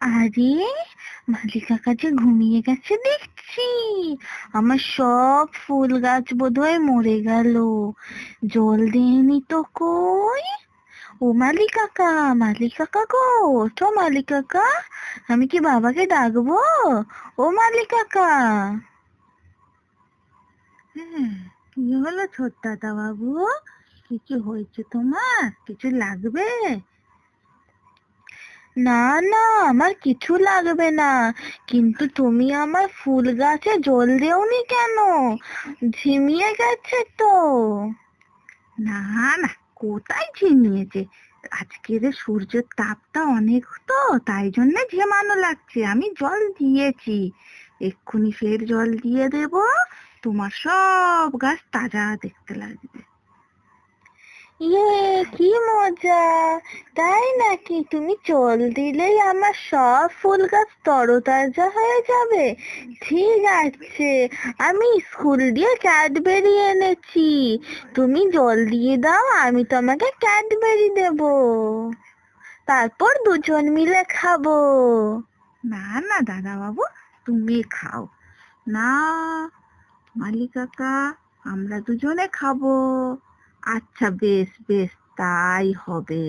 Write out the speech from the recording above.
আরে মালি কাকা যে ঘুমিয়ে গেছে, দেখছি। আমার সব ফুল গাছ বোধহয় মরে গেল। জল দেয়নি তো কই? ও মালি কাকা মালি কাকা গো, ওঠো মালি কাকা। আমি কি বাবাকে ডাকবো? ও মালি কাকা। হ্যাঁ কি হলো ছোট দাদা বাবু কিছু হয়েছে তোমার? কিছু লাগবে? না না, আমার কিছু লাগবে না। কিন্তু তুমি আমার ফুল গাছে জল দেওনি কেন? ঝিমিয়ে গেছে তো। না না, কোথায় ঝিমিয়েছে? আজকের সূর্যের তাপটা অনেক তো, তাই জন্য ঝেমানো লাগছে। আমি জল দিয়েছি। এক্ষুনি ফের জল দিয়ে দেব। তোমার সব গাছ তাজা দেখতে লাগবে। ইয়ে কি মজা? তাই নাকি তুমি জল দিলেই আমার সব ফুল গাছ তরতাজা হয়ে যাবে? ঠিক আছে, আমি স্কুল দিয়ে ক্যাডবেরি এনেছি। তুমি জল দিয়ে দাও, আমি তোমাকে ক্যাডবেরি দেব। তারপর দুজন মিলে খাব। না না দাদা বাবু তুমি খাও। না মালিক কাকা আমরা দুজনে খাব। আচ্ছা বেশ বেশ। তাই হবে।